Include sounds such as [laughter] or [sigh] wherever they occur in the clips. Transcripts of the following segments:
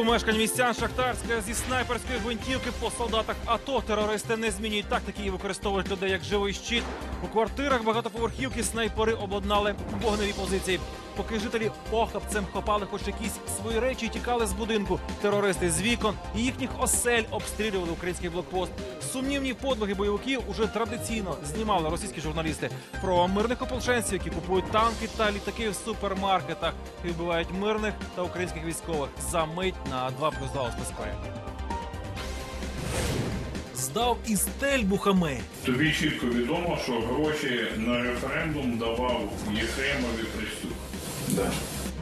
Помешкань містян Шахтарська зі снайперської гвинтівки по солдатах АТО терористи не змінюють тактики і використовують людей як живий щит. У квартирах багатоповерхівки снайпери обладнали вогневі позиції. Поки жителі похапцем хопали хоч якісь свої речі і тікали з будинку. Терористи з вікон і їхніх осель обстрілювали український блокпост. Сумнівні подвиги бойовиків уже традиційно знімали російські журналісти про мирних ополченців, які купують танки та літаки в супермаркетах і вбивають мирних та українських військових за мить на 2 плюс 2 у. Здав із тельбухами. Тобі чітко відомо, що гроші на референдум давав Єфремові Приступ. Да.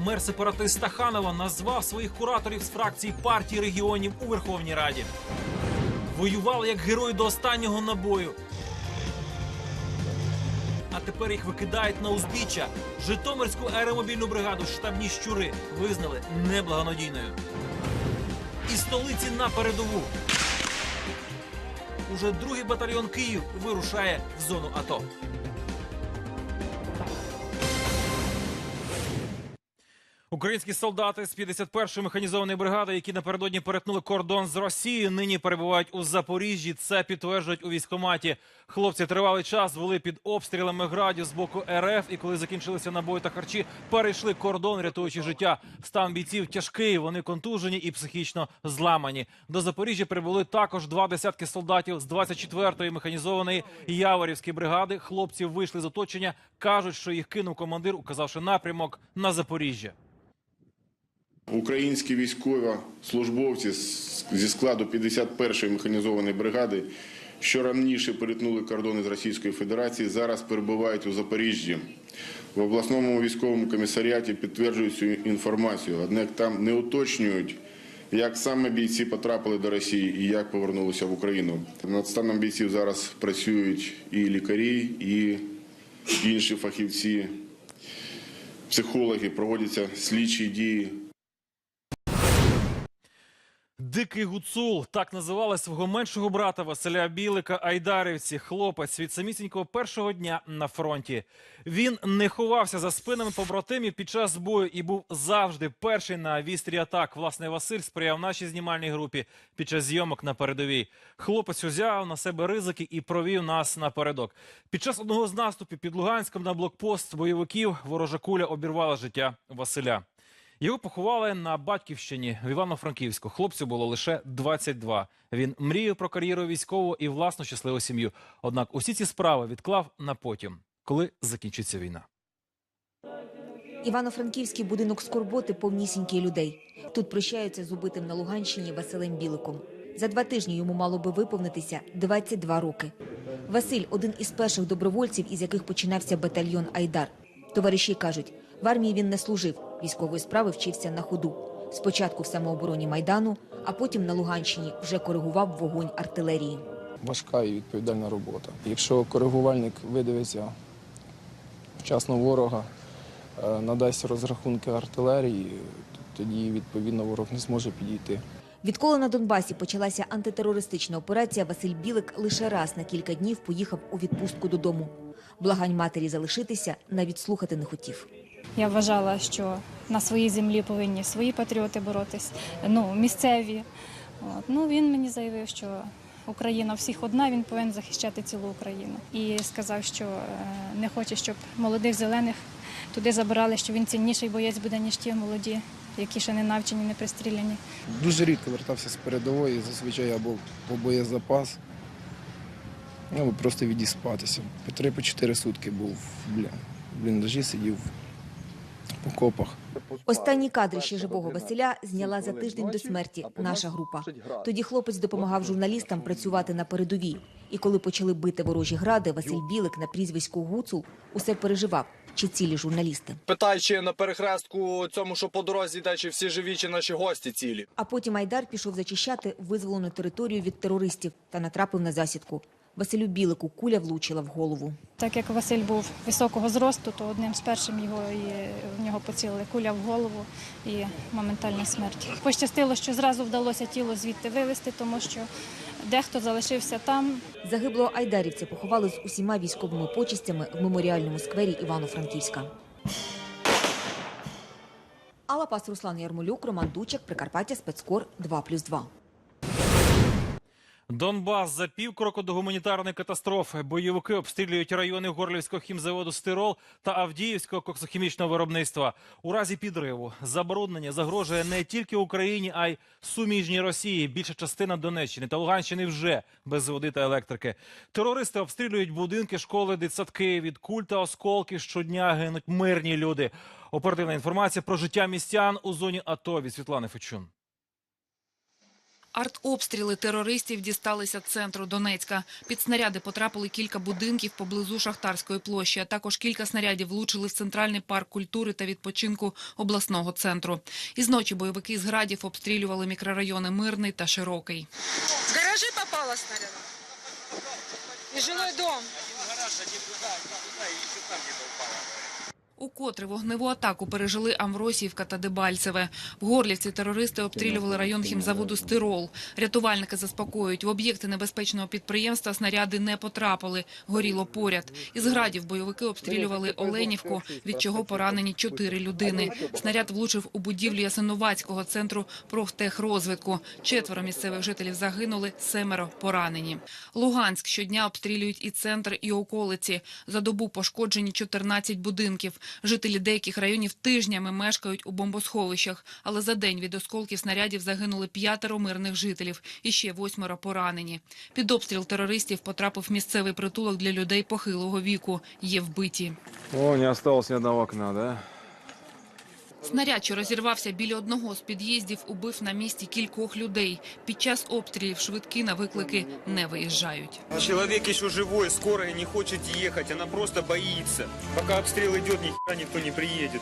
Мер сепаратист Стаханова назвав своїх кураторів з фракції партії регіонів у Верховній Раді. Воювали як герої до останнього набою. А тепер їх викидають на узбіччя. Житомирську аеромобільну бригаду штабні щури визнали неблагонадійною. Із столиці на передову. Уже другий батальйон Київ вирушає в зону АТО. Українські солдати з 51-ї механізованої бригади, які напередодні перетнули кордон з Росією, нині перебувають у Запоріжжі. Це підтверджують у військкоматі. Хлопці тривалий час були під обстрілами градів з боку РФ, і коли закінчилися набої та харчі, перейшли кордон, рятуючи життя. Стан бійців тяжкий. Вони контужені і психічно зламані. До Запоріжжя прибули також два десятки солдатів з 24-ї механізованої Яворівської бригади. Хлопці вийшли з оточення. кажуть, що їх кинув командир, указавши напрямок на Запоріжжя. Українські військовослужбовці зі складу 51-ї механізованої бригади, що раніше перетнули кордони з Російською Федерацією, зараз перебувають у Запоріжжі. В обласному військовому комісаріаті підтверджують цю інформацію, однак там не уточнюють, як саме бійці потрапили до Росії і як повернулися в Україну. Над станом бійців зараз працюють і лікарі, і інші фахівці, психологи, проводяться слідчі дії. Дикий гуцул так називали свого меншого брата Василя Білика Айдарівці. Хлопець від самісінького першого дня на фронті. Він не ховався за спинами побратимів під час бою і був завжди перший на вістрі атак. Власне, Василь сприяв нашій знімальній групі під час зйомок на передовій. Хлопець узяв на себе ризики і провів нас напередок. Під час одного з наступів під Луганськом на блокпост бойовиків ворожа куля обірвала життя Василя. Його поховали на батьківщині в Івано-Франківську. Хлопцю було лише 22. Він мріяв про кар'єру військового і власну щасливу сім'ю. Однак усі ці справи відклав на потім, коли закінчиться війна. Івано-Франківський будинок скорботи повнісінький людей. Тут прощаються з убитим на Луганщині Василем Біликом. За два тижні йому мало би виповнитися 22 роки. Василь один із перших добровольців, із яких починався батальйон Айдар. Товариші кажуть, в армії він не служив, військової справи вчився на ходу. Спочатку в самообороні Майдану, а потім на Луганщині вже коригував вогонь артилерії. важка і відповідальна робота. Якщо коригувальник видивиться вчасно ворога, е, надасть розрахунки артилерії, то тоді відповідно ворог не зможе підійти. Відколи на Донбасі почалася антитерористична операція, Василь Білик лише раз на кілька днів поїхав у відпустку додому. Благань матері залишитися навіть слухати не хотів. Я вважала, що на своїй землі повинні свої патріоти боротись, ну місцеві. От. Ну він мені заявив, що Україна всіх одна, він повинен захищати цілу Україну. І сказав, що е, не хоче, щоб молодих зелених туди забирали, що він цінніший боєць буде, ніж ті молоді, які ще не навчені, не пристріляні. Дуже рідко вертався з передової, зазвичай або по боєзапас, або просто відіспатися. По три, по чотири сутки був в бліндажі, сидів окопах. Останні кадри ще живого Василя зняла за тиждень до смерті наша група. Тоді хлопець допомагав журналістам працювати на передовій. І коли почали бити ворожі гради, Василь Білик на прізвисько Гуцул усе переживав, чи цілі журналісти. Питай, чи на перехрестку цьому, що по дорозі йде, чи всі живі, чи наші гості цілі. А потім Айдар пішов зачищати визволену територію від терористів та натрапив на засідку. Василю Білику куля влучила в голову. Так як Василь був високого зросту, то одним з першим його і в нього поцілили куля в голову і моментальна смерть. Пощастило, що зразу вдалося тіло звідти вивезти, тому що дехто залишився там, Загиблого айдарівця поховали з усіма військовими почестями в меморіальному сквері Івано-Франківська. Алла Пас, Руслан Ярмолюк, Роман Дучак, Прикарпаття, Спецкор 2+,2. Донбас за півкроку до гуманітарної катастрофи. Бойовики обстрілюють райони Горлівського хімзаводу «Стирол» та Авдіївського коксохімічного виробництва. У разі підриву забруднення загрожує не тільки Україні, а й суміжній Росії. Більша частина Донеччини та Луганщини вже без води та електрики. Терористи обстрілюють будинки, школи, дитсадки. Від куль та осколків щодня гинуть мирні люди. Оперативна інформація про життя містян у зоні АТО від Світлани Фечун. Артобстріли терористів дісталися центру Донецька. Під снаряди потрапили кілька будинків поблизу Шахтарської площі, а також кілька снарядів влучили в центральний парк культури та відпочинку обласного центру. Із ночі бойовики з градів обстрілювали мікрорайони Мирний та Широкий. В гаражи попало снаряд. И жилой дом. Укотре вогневу атаку пережили Амвросіївка та Дебальцеве. В Горлівці терористи обстрілювали район хімзаводу «Стирол». Рятувальники заспокоюють, в об'єкти небезпечного підприємства снаряди не потрапили. Горіло поряд. Із градів бойовики обстрілювали Оленівку, від чого поранені чотири людини. Снаряд влучив у будівлю Ясиновацького центру профтехрозвитку. Четверо місцевих жителів загинули, семеро поранені. Луганськ щодня обстрілюють і центр, і околиці. За добу пошкоджені 14 будинків. Жителі деяких районів тижнями мешкають у бомбосховищах, але за день від осколків снарядів загинули п'ятеро мирних жителів і ще восьмеро поранені. Під обстріл терористів потрапив місцевий притулок для людей похилого віку. Є вбиті. О, не осталось ні одного окна, да? Снаряд, що розірвався біля одного з під'їздів, убив на місці кількох людей. Під час обстрілів швидкі на виклики не виїжджають. Человек еще живой, скорая не хочет ехать, она просто боится. Пока обстрел идет, ни хера никто не приедет.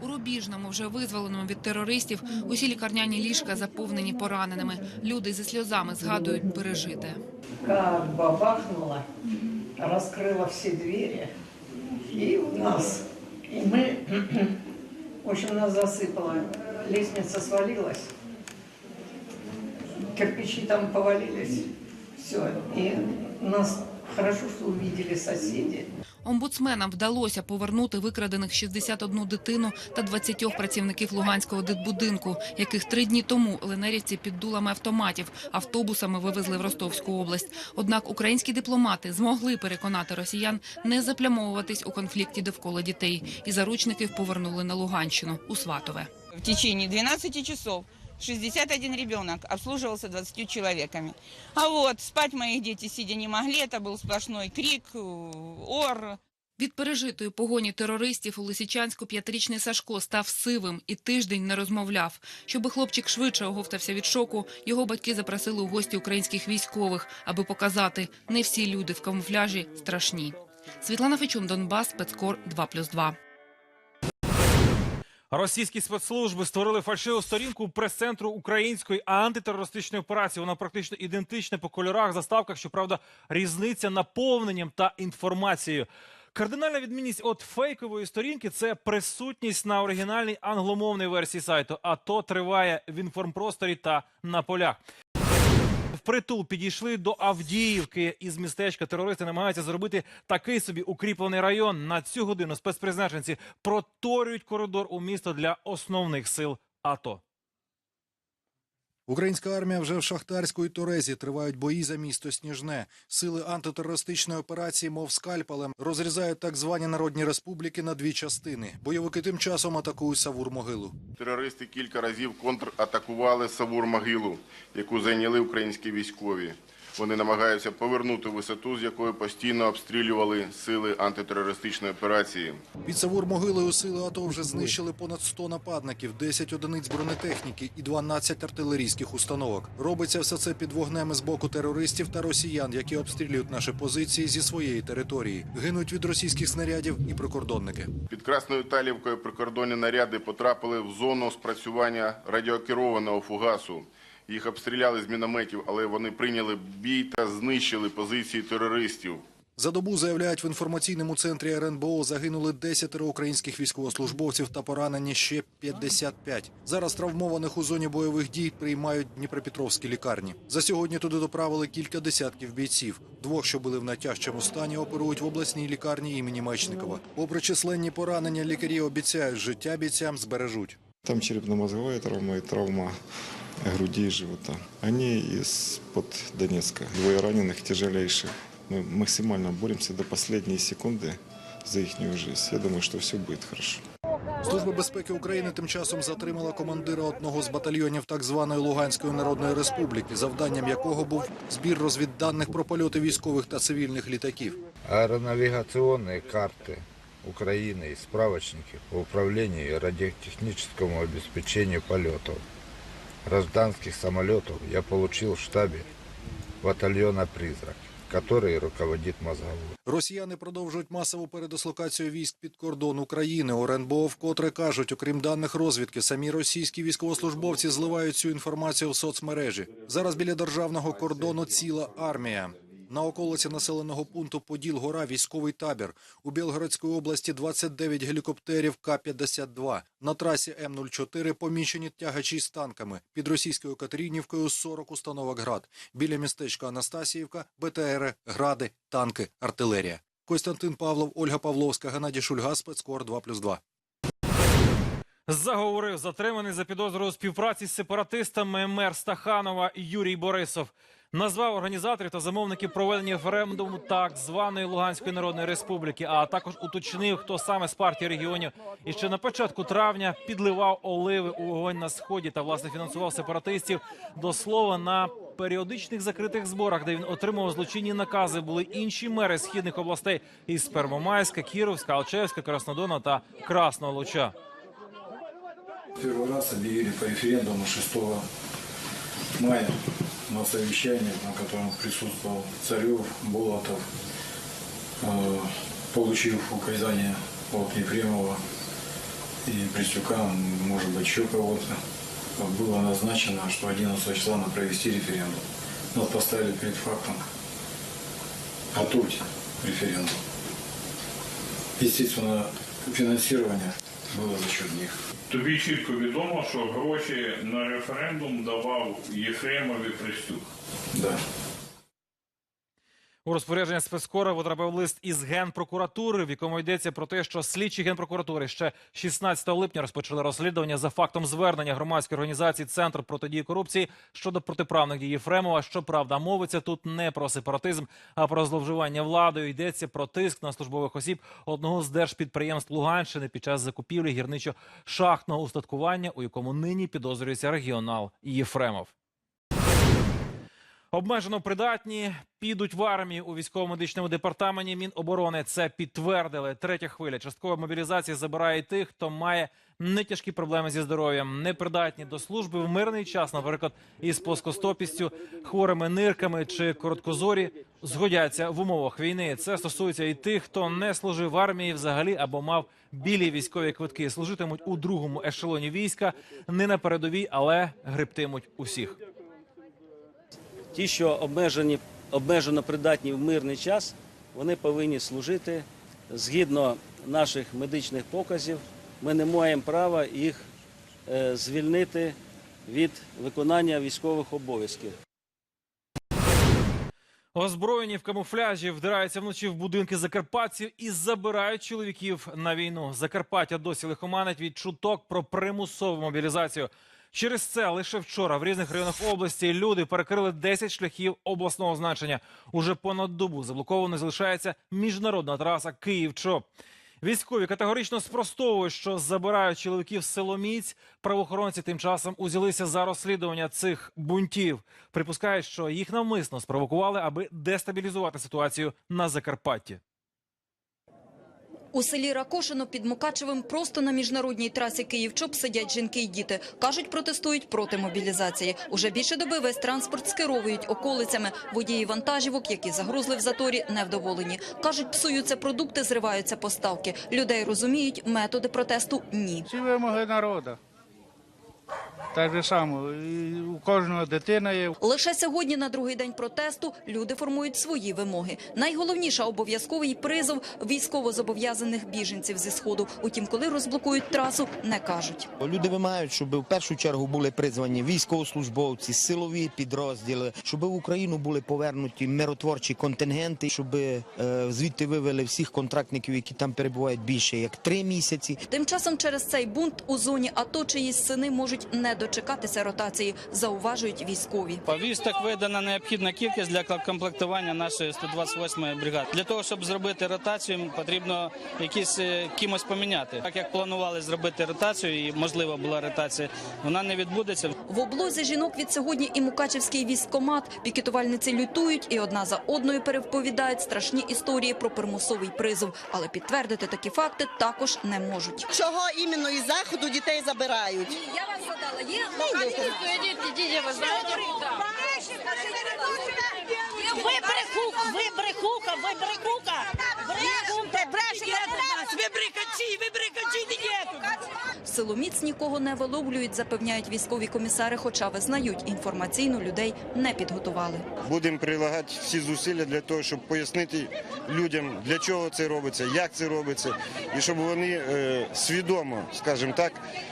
У Рубіжному, вже визволеному від терористів, усі лікарняні ліжка заповнені пораненими. Люди зі сльозами згадують пережите. как бабахнуло, раскрыла все двери, и у нас, и мы, в общем, нас засыпало, лестница свалилась, кирпичи там повалились, все, и нас хорошо, что увидели соседи, Омбудсменам вдалося повернути викрадених 61 дитину та 20 працівників Луганського дитбудинку, яких три дні тому ленерівці під дулами автоматів автобусами вивезли в Ростовську область. Однак українські дипломати змогли переконати росіян не заплямовуватись у конфлікті довкола дітей, і заручників повернули на Луганщину у Сватове. В течение 12 часов 61 ребенок обслуживался 20 человеками. А вот спать мои дети сидя не могли, это был сплошной крик, э, ор. Від пережитої погоні терористів у Лисичанську п'ятирічний Сашко став сивим і тиждень не розмовляв. Щоби хлопчик швидше оговтався від шоку, його батьки запросили у гості українських військових, аби показати, не всі люди в камуфляжі страшні. Світлана Фечун, Донбас, Спецкор 2+,2. Російські спецслужби створили фальшиву сторінку прес-центру української антитерористичної операції. Вона практично ідентична по кольорах, заставках. Щоправда, різниця наповненням та інформацією. Кардинальна відмінність від фейкової сторінки це присутність на оригінальній англомовній версії сайту. А то триває в інформпросторі та на полях. Впритул підійшли до Авдіївки із містечка. Терористи намагаються зробити такий собі укріплений район. На цю годину спецпризначенці проторюють коридор у місто для основних сил АТО. Українська армія вже в Шахтарську і Торезі тривають бої за місто Сніжне. Сили антитерористичної операції, мов скальпелем, розрізають так звані народні республіки на дві частини. Бойовики тим часом атакують Савур-могилу. Терористи кілька разів контратакували Савур-могилу, яку зайняли українські військові. Вони намагаються повернути висоту, з якої постійно обстрілювали сили антитерористичної операції. Під Савур-могилою сили АТО вже знищили понад 100 нападників, 10 одиниць бронетехніки і 12 артилерійських установок. Робиться все це під вогнем з боку терористів та росіян, які обстрілюють наші позиції зі своєї території. Гинуть від російських снарядів і прикордонники. Під Красною Талівкою прикордонні наряди потрапили в зону спрацювання радіокерованого фугасу. Їх обстріляли з мінометів, але вони прийняли бій та знищили позиції терористів. За добу заявляють в інформаційному центрі РНБО загинули 10 українських військовослужбовців та поранені ще 55. Зараз травмованих у зоні бойових дій приймають Дніпропетровські лікарні. За сьогодні туди доправили кілька десятків бійців. Двох, що були в найтяжчому стані, оперують в обласній лікарні імені Мечникова. Попри численні поранення, лікарі обіцяють, життя бійцям збережуть. Там черепно-мозговая травма и травма груди и живота. Они из-под Донецка. Двое раненых тяжелейших. Мы максимально боремся до последней секунды за их жизнь. Я думаю, что все будет хорошо. Служба безпеки України тим часом затримала командира одного з батальйонів так званої Луганської Народної Республіки, завданням якого був збір розвідданих про польоти військових та цивільних літаків. Аэронавигационные карты Украины и справочники по управлению и радиотехническому обеспечению полетов гражданских самолетов я получил в штабе батальона «Призрак», который руководит мозговой. Росіяни продовжують масову передислокацію військ під кордон України. У вкотре кажуть, окрім даних розвідки, самі російські військовослужбовці зливають цю інформацію в соцмережі. Зараз біля державного кордону ціла армія. На околиці населеного пункту Поділ-Гора військовий табір. У Білгородській області 29 гелікоптерів К-52. На трасі М-04 поміщені тягачі з танками. Під російською Катеринівкою 40 установок град. Біля містечка Анастасіївка БТРи, гради, танки, артилерія. Костянтин Павлов, Ольга Павловська, Геннадій Шульга, спецкор 2+,2. Заговорив затриманий за підозрою співпраці з сепаратистами мер Стаханова Юрій Борисов. Назвав організаторів та замовників проведення референдуму так званої Луганської Народної Республіки, а також уточнив, хто саме з партії регіонів і ще на початку травня підливав оливи у вогонь на сході та власне фінансував сепаратистів. До слова на періодичних закритих зборах, де він отримував злочинні накази, були інші мери східних областей із Первомайська, Кіровська, Алчевська, Краснодона та Красного Луча. Первый раз объявили по референдуму 6 мая на совещании, на котором присутствовал Царев, Болотов, э, получив указание от Ефремова и Пристюка, может быть, еще кого-то, было назначено, что 11 числа надо провести референдум. Нас поставили перед фактом готовить референдум. Естественно, финансирование было за счет них. Тобі чітко відомо, що гроші на референдум давав Єфремові Пристюк. Да. У розпорядження спецкора потрапив лист із генпрокуратури, в якому йдеться про те, що слідчі генпрокуратури ще 16 липня розпочали розслідування за фактом звернення громадської організації Центр протидії корупції щодо протиправних дій Єфремова. Щоправда, мовиться тут не про сепаратизм, а про зловживання владою. Йдеться про тиск на службових осіб одного з держпідприємств Луганщини під час закупівлі гірничо-шахтного устаткування, у якому нині підозрюється регіонал Єфремов. Обмежено придатні підуть в армію у військово-медичному департаменті Міноборони. Це підтвердили. Третя хвиля часткова мобілізація забирає тих, хто має нетяжкі проблеми зі здоров'ям, непридатні до служби в мирний час, наприклад, із плоскостопістю, хворими нирками чи короткозорі, згодяться в умовах війни. Це стосується і тих, хто не служив в армії взагалі або мав білі військові квитки. Служитимуть у другому ешелоні війська, не на передовій, але гребтимуть усіх. Ті, що обмежені, обмежено придатні в мирний час, вони повинні служити згідно наших медичних показів. Ми не маємо права їх е, звільнити від виконання військових обов'язків. Озброєні в камуфляжі вдираються вночі в будинки закарпатців і забирають чоловіків на війну. Закарпаття досі лихоманить від чуток про примусову мобілізацію. Через це лише вчора в різних районах області люди перекрили 10 шляхів обласного значення. Уже понад добу заблоковано залишається міжнародна траса Київ-Чоп. Військові категорично спростовують, що забирають чоловіків з Соломіць. Правоохоронці тим часом узялися за розслідування цих бунтів. Припускають, що їх навмисно спровокували, аби дестабілізувати ситуацію на Закарпатті. У селі Ракошино під Мукачевим просто на міжнародній трасі Київ-Чоп сидять жінки й діти. Кажуть, протестують проти мобілізації. Уже більше доби весь транспорт скеровують околицями. Водії вантажівок, які загрузли в заторі, невдоволені. Кажуть, псуються продукти, зриваються поставки. Людей розуміють, методи протесту – ні. Всі вимоги народу. Так же само, і у кожного дитина є. Лише сьогодні, на другий день протесту, люди формують свої вимоги. Найголовніша – обов'язковий призов військовозобов'язаних біженців зі Сходу. Утім, коли розблокують трасу, не кажуть. Люди вимагають, щоб в першу чергу були призвані військовослужбовці, силові підрозділи, щоб в Україну були повернуті миротворчі контингенти, щоб е, звідти вивели всіх контрактників, які там перебувають більше як три місяці. Тим часом через цей бунт у зоні АТО чиїсь сини можуть не дочекатися ротації, зауважують військові. Повісток видана необхідна кількість для комплектування нашої 128-ї бригади. Для того, щоб зробити ротацію, потрібно якісь е, кимось поміняти. Так як планували зробити ротацію, і можлива була ротація, вона не відбудеться. В облозі жінок від сьогодні і Мукачевський військкомат. Пікетувальниці лютують і одна за одною переповідають страшні історії про примусовий призов. Але підтвердити такі факти також не можуть. Чого іменно із заходу дітей забирають? Я вас задала, є? Ви брехука, ви брехука, ви брехука. Брехука, брешете нас, ви брехачі, ви брехачі, дієту. Силоміць нікого не виловлюють, запевняють військові комісари, хоча визнають, інформаційно людей не підготували. Будемо прилагати всі зусилля для того, щоб пояснити людям, для чого це робиться, як це робиться, і щоб вони е, свідомо, скажімо так, е,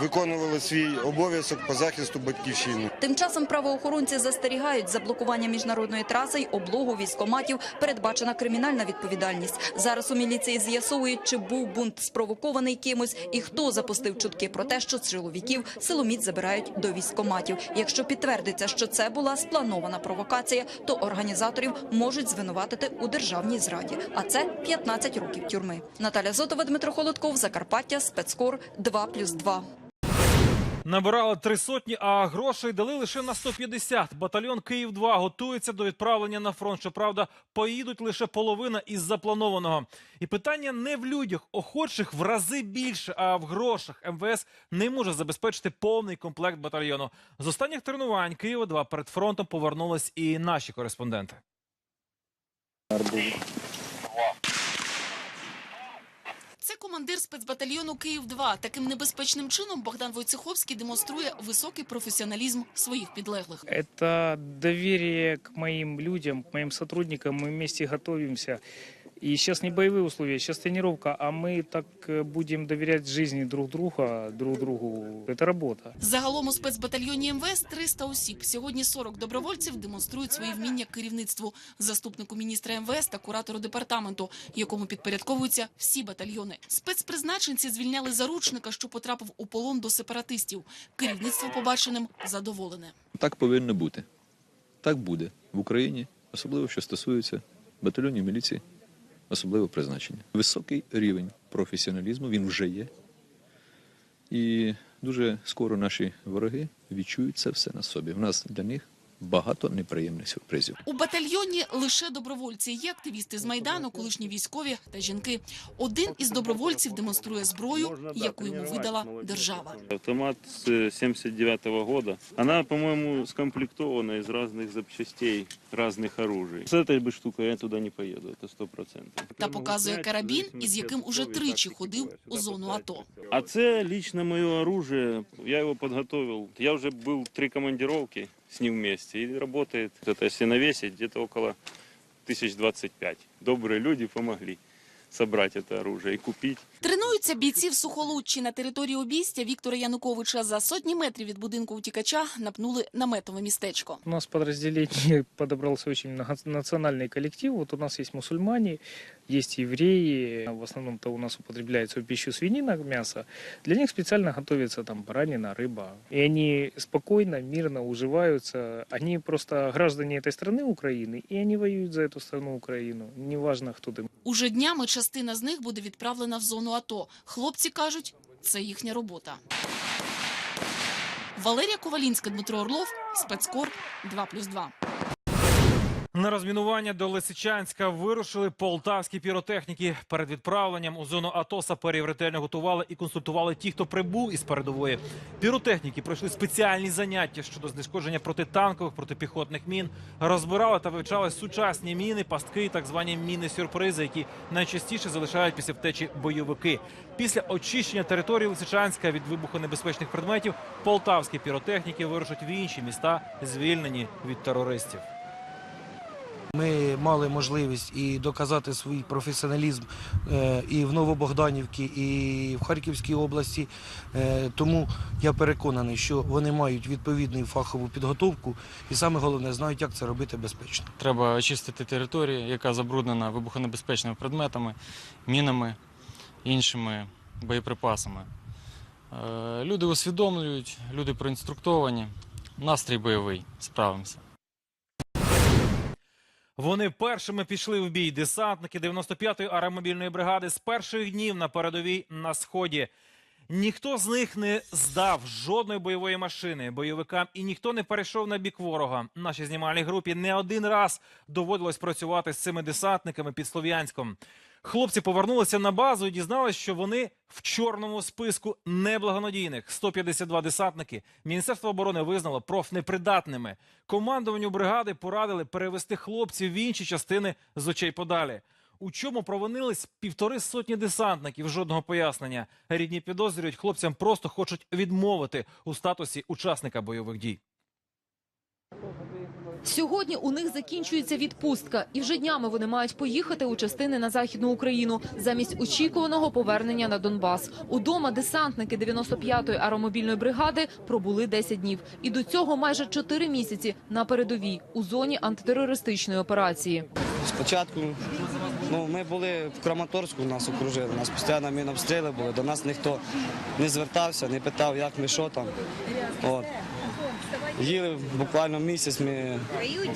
виконували свій обов'язок по захисту батьківщини. Тим часом правоохоронці застерігають за блокування міжнародної траси й облогу військоматів передбачена кримінальна відповідальність. Зараз у міліції з'ясовують, чи був бунт спровокований кимось і хто запустив чутки про те, що чоловіків силоміць забирають до військоматів. Якщо підтвердиться, що це була спланована провокація, то організаторів можуть звинуватити у державній зраді. А це 15 років тюрми. Наталя Зотова, Дмитро Холодков, Закарпаття, спецкор 2+,2. Набирали три сотні, а грошей дали лише на 150. Батальйон Київ-2 готується до відправлення на фронт. Щоправда, поїдуть лише половина із запланованого. І питання не в людях, охочих в рази більше, а в грошах. МВС не може забезпечити повний комплект батальйону. З останніх тренувань Києва-2 перед фронтом повернулись і наші кореспонденти. Це командир спецбатальйону Київ-2. Таким небезпечним чином Богдан Войцеховський демонструє високий професіоналізм своїх підлеглих. Це довір'я к моїм людям, к моїм сотрудникам. Ми вместе готовимся. И сейчас не боевые условия, сейчас тренировка, а мы так э, будем доверять жизни друг друга, друг другу. Это работа. Загалом у спецбатальйоні МВС 300 осіб. Сьогодні 40 добровольців демонструють свої вміння керівництву, заступнику міністра МВС та куратору департаменту, якому підпорядковуються всі батальйони. Спецпризначенці звільняли заручника, що потрапив у полон до сепаратистів. Керівництво побаченим задоволене. Так повинно бути. Так буде в Україні, особливо що стосується батальйонів міліції, особливо призначення. Високий рівень професіоналізму він вже є. І дуже скоро наші вороги відчують це все на собі. В нас для них багато неприємних сюрпризів. У батальйоні лише добровольці. Є активісти з Майдану, колишні військові та жінки. Один із добровольців демонструє зброю, яку йому видала держава. Автомат с 79 года. Она, по-моему, скомплектована из разных запчастей, разных оружий. С этой бы штукой я туда не поеду, это сто процентов. Та показує карабін, із яким уже тричі ходив у зону АТО. А це лично мое оружие. Я его подготовил. Я уже был три командировки с ним вместе. И работает, это если навесить, где-то около 1025. Добрые люди помогли собрать это оружие и купить. Тренуються бійці в Сухолуччі на території обійстя Віктора Януковича. За сотні метрів від будинку утікача напнули наметове містечко. У нас в подразделении [laughs] подобрался очень многонациональный коллектив. Вот у нас есть мусульмане, есть евреи. В основном-то у нас употребляется в пищу свинина, мясо. Для них специально готовится там баранина, рыба. И они спокойно, мирно уживаются. Они просто граждане этой страны Украины, и они воюют за эту страну Украину. Неважно, кто ты. Уже днями частина з них буде відправлена в зону АТО. Хлопці кажуть, це їхня робота. Валерія Ковалінська, Дмитро Орлов, спецкор 2+,2. На розмінування до Лисичанська вирушили полтавські піротехніки. Перед відправленням у зону АТО саперів ретельно готували і консультували ті, хто прибув із передової. Піротехніки пройшли спеціальні заняття щодо знешкодження протитанкових, протипіхотних мін, розбирали та вивчали сучасні міни, пастки так звані міни-сюрпризи, які найчастіше залишають після втечі бойовики. Після очищення території Лисичанська від вибухонебезпечних предметів полтавські піротехніки вирушать в інші міста, звільнені від терористів. Ми мали можливість і доказати свій професіоналізм е, і в Новобогданівці, і в Харківській області. Е, Тому я переконаний, що вони мають відповідну фахову підготовку і саме головне знають, як це робити безпечно. Треба очистити територію, яка забруднена вибухонебезпечними предметами, мінами, іншими боєприпасами. Е, Люди усвідомлюють, люди проінструктовані, настрій бойовий, справимося. Вони першими пішли в бій. Десантники 95-ї аеромобільної бригади з перших днів на передовій на сході. Ніхто з них не здав жодної бойової машини бойовикам, і ніхто не перейшов на бік ворога. Нашій знімальній групі не один раз доводилось працювати з цими десантниками під Слов'янськом. Хлопці повернулися на базу і дізналися, що вони в чорному списку неблагонадійних. 152 десантники Міністерство оборони визнало профнепридатними. Командуванню бригади порадили перевести хлопців в інші частини з очей подалі. У чому провинились півтори сотні десантників? Жодного пояснення. Рідні підозрюють, хлопцям просто хочуть відмовити у статусі учасника бойових дій. Сьогодні у них закінчується відпустка, і вже днями вони мають поїхати у частини на західну Україну замість очікуваного повернення на Донбас. Удома десантники 95-ї аеромобільної бригади пробули 10 днів, і до цього майже 4 місяці на передовій у зоні антитерористичної операції. Спочатку ну, ми були в Краматорську, нас окружили, нас постійно мінобстріли були, до нас ніхто не звертався, не питав, як ми, що там. От. Їли буквально місяць, ми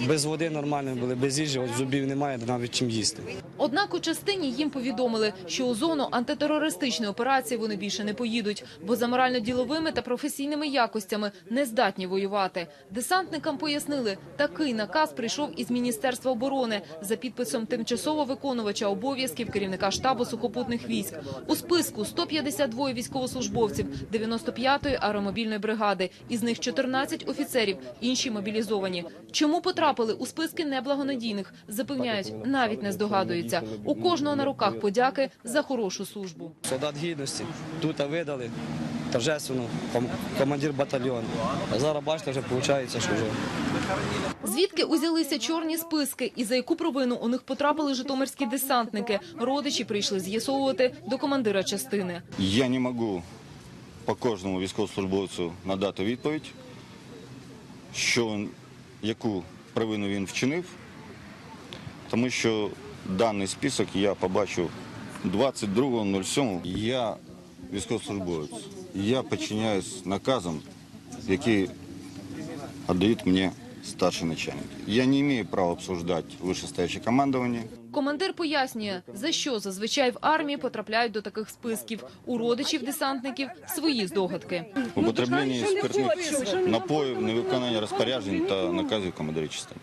без води нормально були, без їжі, от зубів немає, навіть чим їсти. Однак у частині їм повідомили, що у зону антитерористичної операції вони більше не поїдуть, бо за морально-діловими та професійними якостями не здатні воювати. Десантникам пояснили, такий наказ прийшов із Міністерства оборони за підписом тимчасово виконувача обов'язків керівника штабу сухопутних військ. У списку 152 військовослужбовців 95-ї аеромобільної бригади, із них 14 офіцерів, інші мобілізовані. Чому потрапили у списки неблагонадійних? Запевняють, навіть не здогадуються. У кожного на руках подяки за хорошу службу. Солдат гідності тут видали торжественно командир батальйону. А зараз бачите, вже виходить, що вже Звідки узялися чорні списки і за яку провину у них потрапили житомирські десантники? Родичі прийшли з'ясовувати до командира частини. Я не можу по кожному військовослужбовцю надати відповідь, що яку провину він вчинив, тому що даний список я побачив 22.07. Я військовослужбовець. Я підчиняюсь наказам, які віддають мені старший начальник. Я не маю права обсуждати вищестоящее командування. Командир пояснює, за що зазвичай в армії потрапляють до таких списків. У родичів десантників свої здогадки. Употреблення спиртних напоїв, невиконання розпоряджень та наказів командирів частини.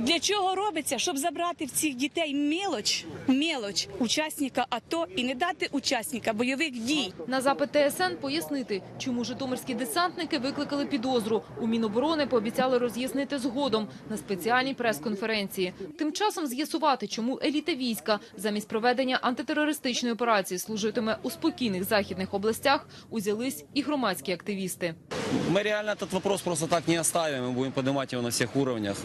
Для чого робиться? Щоб забрати в цих дітей мелоч, мелоч учасника АТО і не дати учасника бойових дій. На запит ТСН пояснити, чому житомирські десантники викликали підозру. У Міноборони пообіцяли роз'яснити згодом на спеціальній прес-конференції. Тим часом з'ясувати, чому еліта війська замість проведення антитерористичної операції служитиме у спокійних західних областях, узялись і громадські активісти. Мы реально этот вопрос просто так не оставим, мы будем поднимать его на всех уровнях.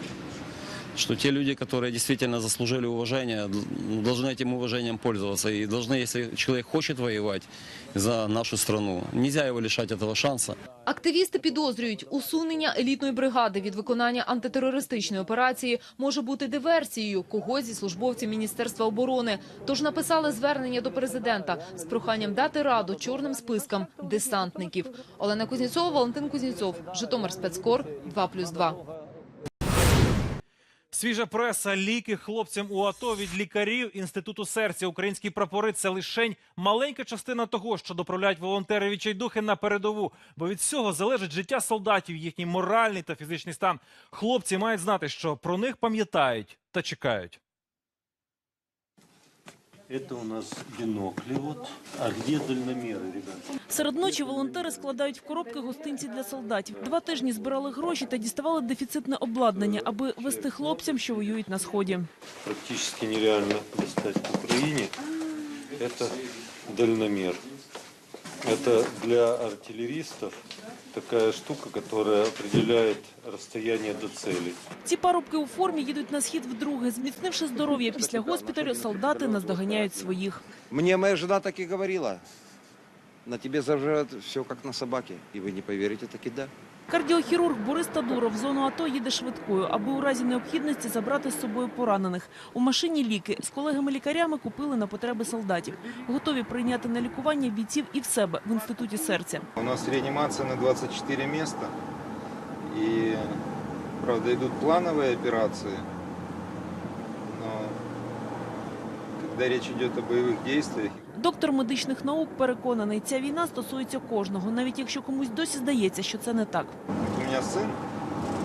Что те люди, которые действительно заслужили уважение, д- должны этим уважением пользоваться. И должны, если человек хочет воевать за нашу страну, нельзя его лишать этого шанса. Активісти підозрюють, усунення елітної бригади від виконання антитерористичної операції може бути диверсією когось зі службовців Міністерства оборони. Тож написали звернення до президента з проханням дати раду чорним спискам десантників. Олена Кузнєцова, Валентин Кузнєцов, Житомир Спецкор, 2+,2. Свіжа преса, ліки хлопцям у АТО від лікарів інституту серця. Українські прапори це лишень маленька частина того, що доправляють волонтери відчайдухи на передову. Бо від цього залежить життя солдатів, їхній моральний та фізичний стан. Хлопці мають знати, що про них пам'ятають та чекають. Это у нас бинокли вот. А где дальномеры, ребята? Серед ночі волонтери складають в коробки гостинці для солдатів. Два тижні збирали гроші та діставали дефіцитне обладнання, аби вести хлопцям, що воюють на сході. Практически нереально достать в Украине. Это дальномер. Это для артиллеристов такая штука, которая определяет расстояние до цели. Ці парубки у формі їдуть на схід вдруге. Зміцнивши здоров'я після госпіталю, солдати наздоганяють своїх. Мені моя жена так і говорила. На тебе заживет все як на собаки, і ви не поверите, таки да. Кардіохірург Борис Тадуров в зону АТО їде швидкою, аби у разі необхідності забрати з собою поранених. У машині ліки з колегами-лікарями купили на потреби солдатів. Готові прийняти на лікування бійців і в себе в інституті серця. У нас реанимация на 24 места. И, правда, идут плановые операции. Но когда речь идет о боевых действиях, Доктор медичних наук переконаний, ця війна стосується кожного, навіть якщо комусь досі здається, що це не так. у меня сын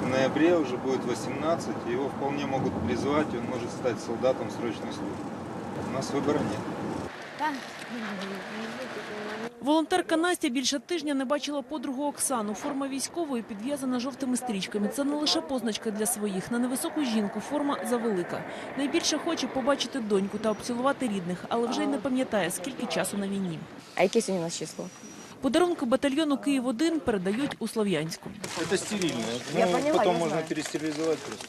в ноябре уже будет 18, его вполне могут призвать, и он может стать солдатом срочной службы. У нас выбора нет. Волонтерка Настя більше тижня не бачила подругу Оксану. Форма військової підв'язана жовтими стрічками. Це не лише позначка для своїх. На невисоку жінку форма завелика. Найбільше хоче побачити доньку та обцілувати рідних, але вже й не пам'ятає, скільки часу на війні. А яке сьогодні у нас число? Подарунки батальйону Київ-1 передають у Слов'янську. Это стерильно. Я поняла, потом я можно знаю. перестерилизовать просто.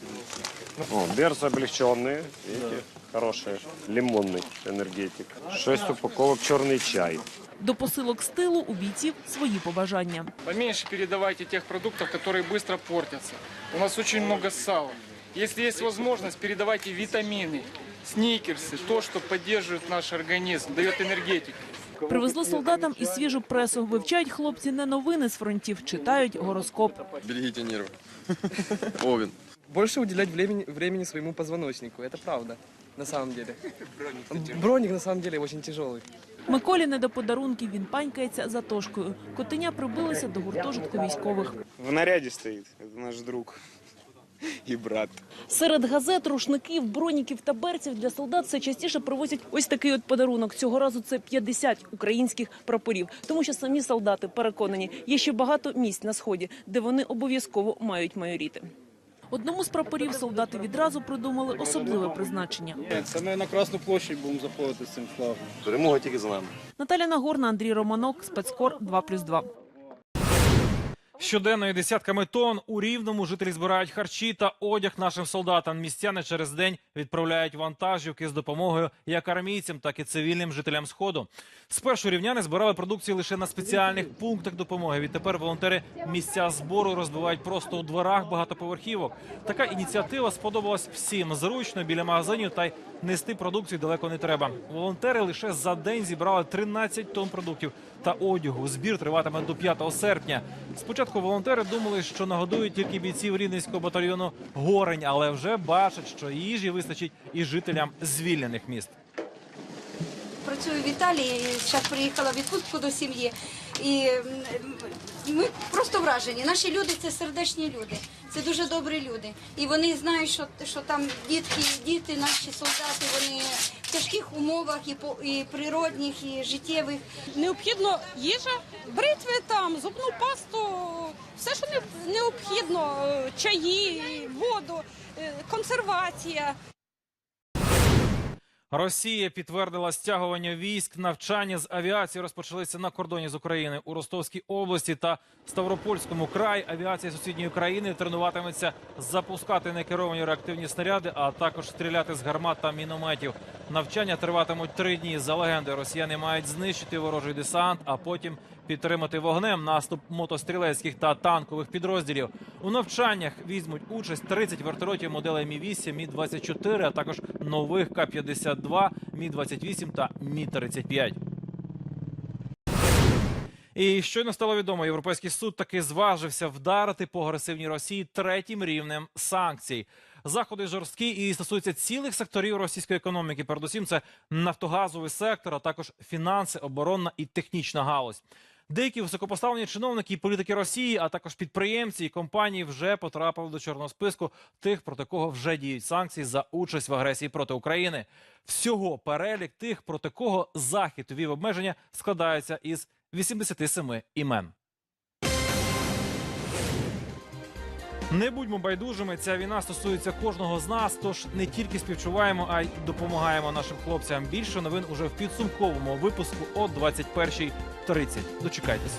О, берц облегченный, видите, хороший, лимонный энергетик. Шесть упаковок черный чай. До посилок стилу у бійців свої побажання. Поменьше передавайте тех продуктов, которые быстро портятся. У нас очень много сала. Если есть возможность, передавайте витамины, сникерсы, то, что поддерживает наш организм, дает энергетику. Привезли солдатам і свіжу пресу. Вивчають хлопці не новини з фронтів, читають гороскоп. Берегите нервы. [laughs] Овен. Больше уделять времени, времени своему позвоночнику, это правда, на самом деле. Броник на самом деле очень тяжелый. Миколі не до подарунків, він панькається за тошкою. Котеня прибилися до гуртожитку військових. В наряде стоит, это наш друг и брат. Серед газет, рушників, броніків та берців для солдат все частіше привозять ось такий от подарунок. Цього разу це 50 українських прапорів. Тому що самі солдати переконані, є ще багато місць на сході, де вони обов'язково мають майоріти. Одному з прапорів солдати відразу придумали особливе призначення. Це ми на Красну площадь будемо заходити з цим флагом. Перемога тільки за нами. Наталя Нагорна, Андрій Романок, спецкор 2+,2. Щоденно і десятками тонн у рівному жителі збирають харчі та одяг нашим солдатам. Містяни через день відправляють вантажівки з допомогою як армійцям, так і цивільним жителям сходу. Спершу рівняни збирали продукцію лише на спеціальних пунктах допомоги. Відтепер волонтери місця збору розбивають просто у дворах багатоповерхівок. Така ініціатива сподобалась всім зручно біля магазинів та й нести продукцію далеко не треба. Волонтери лише за день зібрали 13 тонн продуктів та одягу. Збір триватиме до 5 серпня. Спочатку волонтери думали, що нагодують тільки бійців рівненського батальйону Горень, але вже бачать, що їжі вистачить і жителям звільнених міст. Працюю в Італії, зараз приїхала в відпустку до сім'ї. І ми просто вражені. Наші люди це сердечні люди, це дуже добрі люди. І вони знають, що, що там дітки, діти, наші солдати, вони в тяжких умовах і, по, і природних, і життєвих. Необхідно їжа, бритви там, зубну пасту, все, що необхідно, е, чаї, воду, е, консервація. Росія підтвердила стягування військ. Навчання з авіації розпочалися на кордоні з України у Ростовській області та Ставропольському краї. Авіація сусідньої країни тренуватиметься запускати некеровані реактивні снаряди, а також стріляти з гармат та мінометів. Навчання триватимуть три дні. За легендою, росіяни мають знищити ворожий десант, а потім підтримати вогнем наступ мотострілецьких та танкових підрозділів. У навчаннях візьмуть участь 30 вертольотів моделей Мі 8 Мі 24 а також нових К-52, Мі 28 та Мі 35 і щойно стало відомо, європейський суд таки зважився вдарити по агресивній Росії третім рівнем санкцій. Заходи жорсткі і стосуються цілих секторів російської економіки. Передусім, це нафтогазовий сектор, а також фінанси, оборонна і технічна галузь. Деякі високопоставлені чиновники і політики Росії, а також підприємці і компанії вже потрапили до чорного списку тих, проти кого вже діють санкції за участь в агресії проти України. Всього перелік тих, проти кого захід ввів обмеження, складається із 87 імен. Не будьмо байдужими. Ця війна стосується кожного з нас. Тож не тільки співчуваємо, а й допомагаємо нашим хлопцям. Більше новин уже в підсумковому випуску о 21.30. Дочекайтеся.